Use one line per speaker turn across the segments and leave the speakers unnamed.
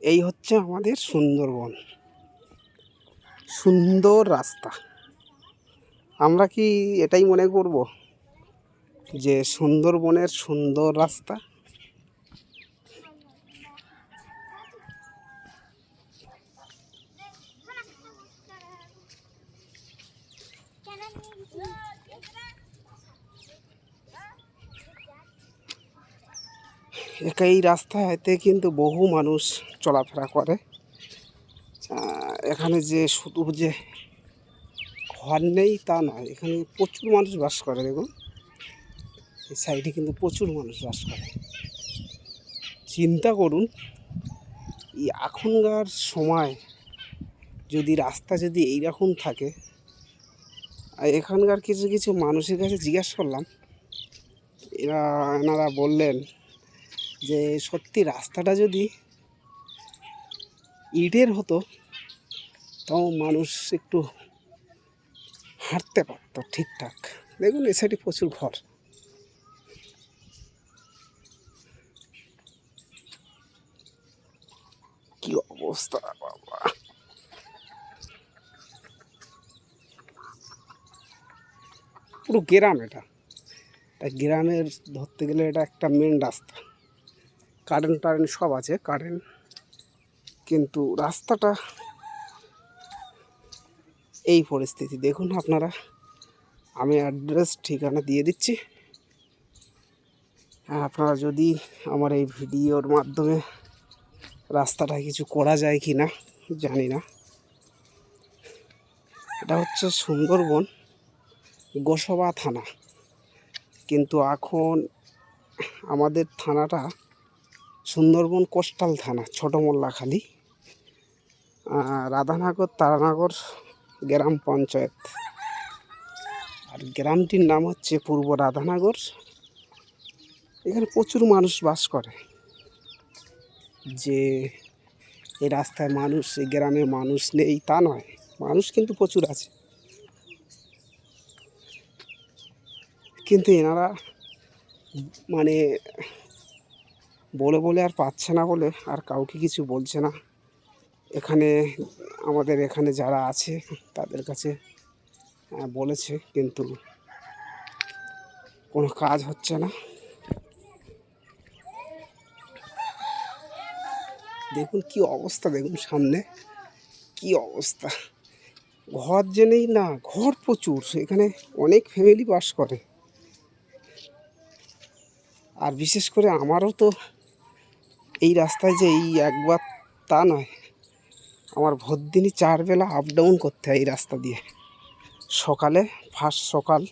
এই হচ্ছে আমাদের সুন্দরবন। সুন্দর রাস্তা। আমরা কি এটাই মনে করব? যে সুন্দরবনের সুন্দর রাস্তা? এই রাস্তাতে কিন্তু বহু মানুষ চলাফেরা করে। এখানে যে শুধু যে ঘর নেই তা নয়, এখানে প্রচুর মানুষ বাস করে দেখুন। এই সাইডে কিন্তু প্রচুর মানুষ বাস করে। চিন্তা করুন, এই এখনকার সময় যদি রাস্তা যদি এইরকম থাকে, আর এখানকার কিছু কিছু মানুষের কাছে জিজ্ঞাসা করলাম, এরা, এনারা বললেন যে সত্যি রাস্তাটা যদি ইটের হতো, তাও মানুষ একটু হাঁটতে পারতো ঠিকঠাক। দেখুন, এ সাইডে প্রচুর ঘর। কি অবস্থা, বাবা। পুরো গ্রাম এটা। এটা গ্রামের ধরতে গেলে এটা একটা মেন রাস্তা। কারেন্ট টারেন্ট সব আছে কারেন্ট কিন্তু রাস্তাটা এই পরিস্থিতি। দেখুন আপনারা, আমি অ্যাড্রেস ঠিকানা দিয়ে দিচ্ছি। হ্যাঁ আপনারা যদি আমার এই ভিডিওর মাধ্যমে রাস্তাটা কিছু করা যায় কি না জানি না। এটা হচ্ছে সুন্দরবন, গোসবা থানা। কিন্তু এখন আমাদের থানাটা সুন্দরবন কোস্টাল থানা ছোট মোল্লাখালী রাধানগর, তারানগর গ্রাম পঞ্চায়েত। আর গ্রামটির নাম হচ্ছে পূর্ব রাধানগর। এখানে প্রচুর মানুষ বাস করে। যে এই রাস্তায় মানুষ এই গ্রামে মানুষ নেই, তা নয়। মানুষ কিন্তু প্রচুর আছে। কিন্তু এনারা মানে বলে বলে আর পাচ্ছে না বলে আর কাউকে কিছু বলছে না। এখানে আমাদের এখানে যারা আছে, তাদের কাছে বলেছে, কিন্তু কোনো কাজ হচ্ছে না। দেখুন কি অবস্থা, দেখুন সামনে, কি অবস্থা। ঘর যে নেই না, ঘর প্রচুর, এখানে অনেক ফ্যামিলি বাস করে। আর বিশেষ করে আমারও তো এই রাস্তায় যে এই একবার তা নয়। আমার ভোর দিনই চার বেলা আপ ডাউন করতে হয় এই রাস্তা দিয়ে। সকালে ফার্স্ট সকাল,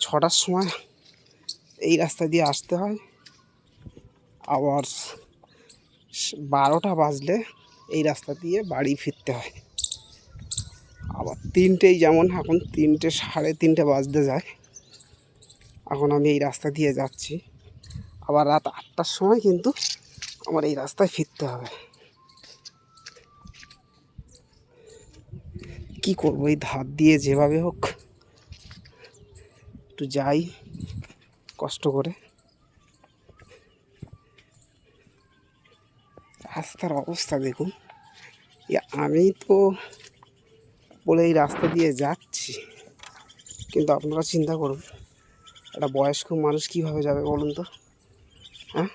ছটার সময় এই রাস্তা দিয়ে আসতে হয়। আবার বারোটা বাজলে এই রাস্তা দিয়ে বাড়ি ফিরতে হয়। আবার তিনটেই যেমন এখন তিনটে, সাড়ে তিনটে বাজতে যায়। এখন আমি এই রাস্তা দিয়ে যাচ্ছি। আবার রাত আটটার সময় কিন্তু আমার এই রাস্তায় ফিরতে হবে। কি করব? এই ধার দিয়ে যেভাবে হোক একটু যাই, কষ্ট করে। রাস্তার অবস্থা দেখুন। আমি তো বলে এই রাস্তা দিয়ে যাচ্ছি, কিন্তু আপনারা চিন্তা করুন, একটা বয়স্ক মানুষ কীভাবে যাবে বলুন তো? হ্যাঁ?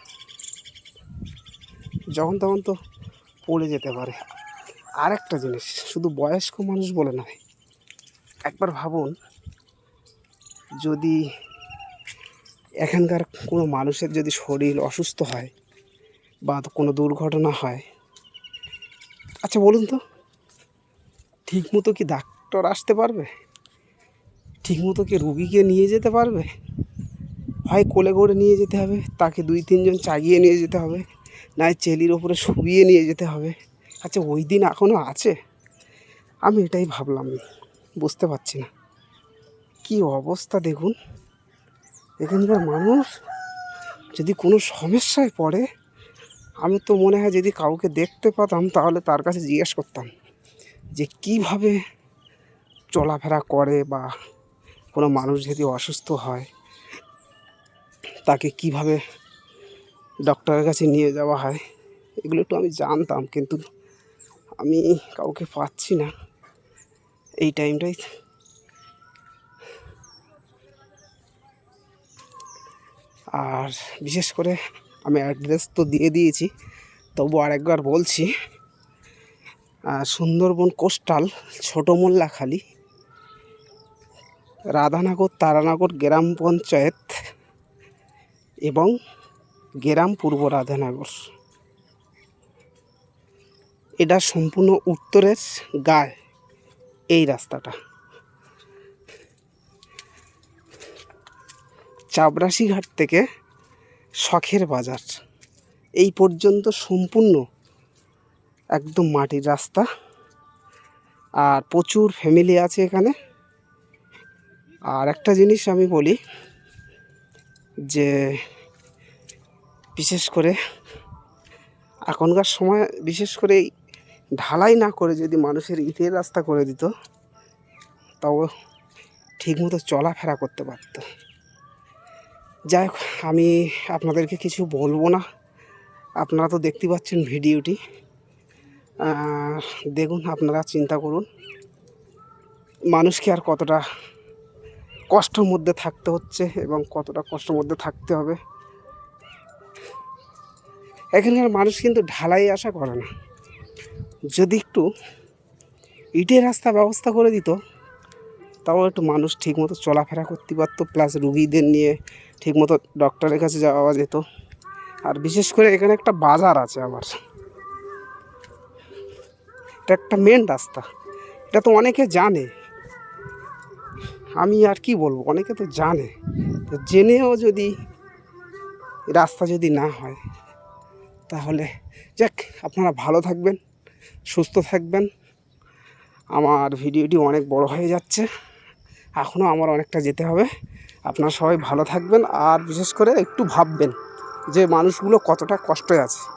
যখন তখন তো পড়ে যেতে পারে। আর একটা জিনিস, শুধু বয়স্ক মানুষ বলে নয়, একবার ভাবুন, যদি এখানকার কোনো মানুষের যদি শরীর অসুস্থ হয় বা কোনো দুর্ঘটনা হয় আচ্ছা বলুন তো, ঠিকমতো কি ডাক্তার আসতে পারবে? ঠিকমতো কি রুগীকে নিয়ে যেতে পারবে? হয় কোলে করে নিয়ে যেতে হবে, তাকে দুই তিনজন চাগিয়ে নিয়ে যেতে হবে? নয় চেলির ওপরে শুবিয়ে নিয়ে যেতে হবে। আচ্ছা ওই দিন এখনও আছে? আমি এটাই ভাবলাম, বুঝতে পারছি না। কি অবস্থা দেখুন। এখানকার মানুষ যদি কোনো সমস্যায় পড়ে, আমি তো মনে হয় যদি কাউকে দেখতে পাতাম, তাহলে তার কাছে জিজ্ঞেস করতাম যে কীভাবে চলাফেরা করে বা কোনো মানুষ যদি অসুস্থ হয়, তাকে কীভাবে ডক্টরের কাছে নিয়ে যাওয়া হয়। এগুলো একটু আমি জানতাম, কিন্তু আমি কাউকে পাচ্ছি না। এই টাইমটাই আর বিশেষ করে আমি অ্যাড্রেস তো দিয়ে দিয়েছি, তবু আরেকবার বলছি সুন্দরবন কোস্টাল ছোটো মোল্লাখালী, রাধানগর, তারানগর গ্রাম পঞ্চায়েত এবং গ্রাম পূর্ব রাধানগর। এটা সম্পূর্ণ উত্তরের গায়ে এই রাস্তাটা। চাবরাশি ঘাট থেকে শখের বাজার। এই পর্যন্ত সম্পূর্ণ একদম মাটির রাস্তা। আর প্রচুর ফ্যামিলি আছে এখানে। আর একটা জিনিস আমি বলি যে বিশেষ করে এখনকার সময় বিশেষ করে ঢালাই না করে যদি মানুষের ইটের রাস্তা করে দিত তাও ঠিকমতো চলাফেরা করতে পারত। যাই হোক, আমি আপনাদেরকে কিছু বলব না। আপনারা তো দেখতে পাচ্ছেন ভিডিওটি। দেখুন, আপনারা চিন্তা করুন। মানুষকে আর কতটা কষ্টের মধ্যে থাকতে হচ্ছে এবং কতটা কষ্টের মধ্যে থাকতে হবে। এখানকার মানুষ কিন্তু ঢালাই আশা করে না। যদি একটু ইটের রাস্তা ব্যবস্থা করে দিত, তাও একটু মানুষ ঠিকমতো চলাফেরা করতে পারতো প্লাস রুগীদের নিয়ে ঠিকমতো ডক্টরের কাছে যাওয়া যেত। আর বিশেষ করে এখানে একটা বাজার আছে আবার এটা একটা মেন রাস্তা। এটা তো অনেকে জানে। আমি আর কি বলব, অনেকে তো জানে। তো জেনেও যদি রাস্তা যদি না হয় তাহলে, যাক, আপনারা ভালো থাকবেন, সুস্থ থাকবেন। আমার ভিডিওটি অনেক বড় হয়ে যাচ্ছে। এখনও আমার অনেকটা যেতে হবে। আপনারা সবাই ভালো থাকবেন, আর বিশেষ করে একটু ভাববেন যে মানুষগুলো কতটা কষ্টে আছে।